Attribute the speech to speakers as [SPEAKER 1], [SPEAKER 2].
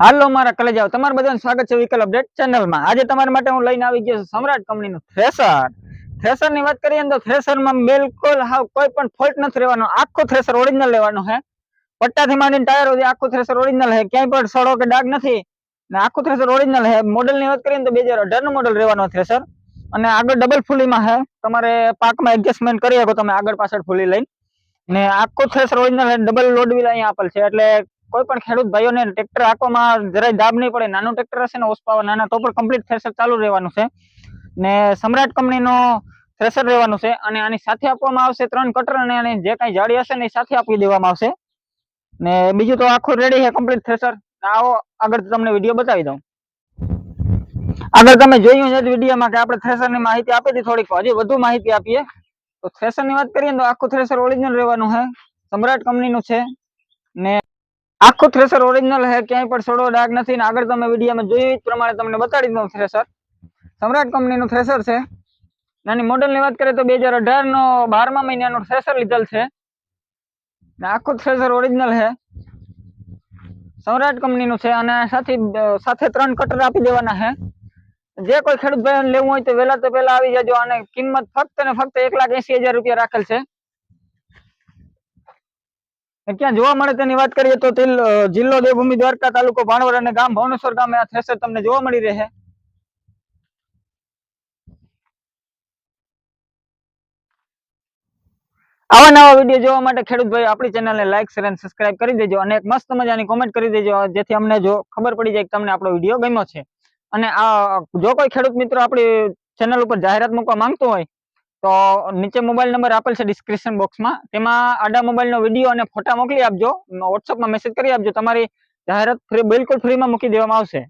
[SPEAKER 1] હાલો મારા કલેજાઓ, તમારું બધાનું સ્વાગત છે વિકલ અપડેટ ચેનલમાં આજે તમારા માટે હું લઈને આવી ગયો છું સમ્રાટ કંપનીનું થ્રેસર. થ્રેસરની વાત કરીએ તો થ્રેસરમાં બિલકુલ હાવ કોઈ પણ ફોલ્ટ નથી રહેવાનો. આખું થ્રેસર ઓરિજિનલ લેવાનું છે પટ્ટાથી માંડીને ટાયર સુધી આખું થ્રેસર ઓરિજિનલ છે ક્યાંય પણ સડો કે ડાઘ નથી. ને આખું થ્રેસર ઓરિજિનલ છે મોડલની વાત કરીએ તો બે હજાર અઢાર મોડલ રહેવાનો રહેવાનું થ્રેસર. અને આગળ ડબલ ફૂલીમાં છે તમારે પાકમાં એડજસ્ટમેન્ટ કરી શકો તમે આગળ પાછળ ફૂલી લઈને. ને આખું thresher original double load wheel અહીંયા આપેલ છે. એટલે કોઈ પણ ખેડૂત ભાઈઓને ટ્રેક્ટર હાંકવામાં જરાય દાબ નહીં પડે. નાનું ટ્રેક્ટર હશે ને ઓસ નાના તો પણ કમ્પ્લીટ થ્રેસર ચાલુ રહેવાનું છે. ને સમ્રાટ કંપનીનો થ્રેસર રહેવાનું છે અને આની સાથે આપવામાં આવશે ત્રણ કટર અને જે કાંઈ જાળી હશે ને એ સાથે આપી દેવામાં આવશે. ને બીજું તો આખું રેડી છે કમ્પ્લીટ થ્રેસર આવો, આગળ તમને વીડિયો બતાવી દઉં. આગળ તમે જોયું છે વિડીયોમાં કે આપણે થ્રેસરની માહિતી આપી હતી થોડીક. હજી વધુ માહિતી આપીએ. તો થ્રેસરની વાત કરીએ તો આખું થ્રેસર ઓરિજિનલ રહેવાનું છે. સમ્રાટ કંપનીનું છે. ને આખું થ્રેસર ઓરિજિનલ છે, ક્યાંય પણ સોડો ડાઘ નથી ને આગળ તમે વિડીયોમાં જોયું જ પ્રમાણે તમને બતાડી દઉં થ્રેસર સમ્રાટ કંપનીનું થ્રેસર છે. નાની મોડલની વાત કરીએ તો બે હજાર અઢાર નો બારમા મહિનાનું થ્રેસર લીધેલ છે. ને આખું થ્રેસર ઓરિજિનલ છે. સમ્રાટ કંપનીનું છે અને સાથે સાથે ત્રણ કટર આપી દેવાના છે. જે કોઈ ખેડૂત ભાઈ લેવું હોય તો વહેલા તો પહેલા આવી જજો અને કિંમત ફક્ત ને ફક્ત એક લાખ એસી હજાર રૂપિયા રાખેલ છે. ક્યાં જોવા મળે તેની વાત કરીએ તો જિલ્લો દેવભૂમિ દ્વારકા તાલુકો ભાણવર અને ગામ ભવનેશ્વર ગામે આ થ્રેસર તમને જોવા મળી રહે. આવા નવા વીડિયો જોવા માટે ખેડૂત ભાઈ આપણી ચેનલને લાઈક શેર અને સબસ્ક્રાઇબ કરી દેજો અને એક મસ્ત મજાની કોમેન્ટ કરી દેજો, જેથી અમને જો ખબર પડી જાય કે તમને આપણો વીડિયો ગમ્યો છે. અને આ, જો કોઈ ખેડૂત મિત્રો આપણી ચેનલ ઉપર જાહેરાત મૂકવા માંગતો હોય તો નીચે મોબાઈલ નંબર આપેલ છે ડિસ્ક્રિપ્શન બોક્સમાં તેમાં આડા મોબાઈલનો વીડિયો અને ફોટા મોકલી આપજો. વોટ્સઅપમાં મેસેજ કરી આપજો. તમારી જાહેરાત ફ્રી બિલકુલ ફ્રીમાં મૂકી દેવામાં આવશે.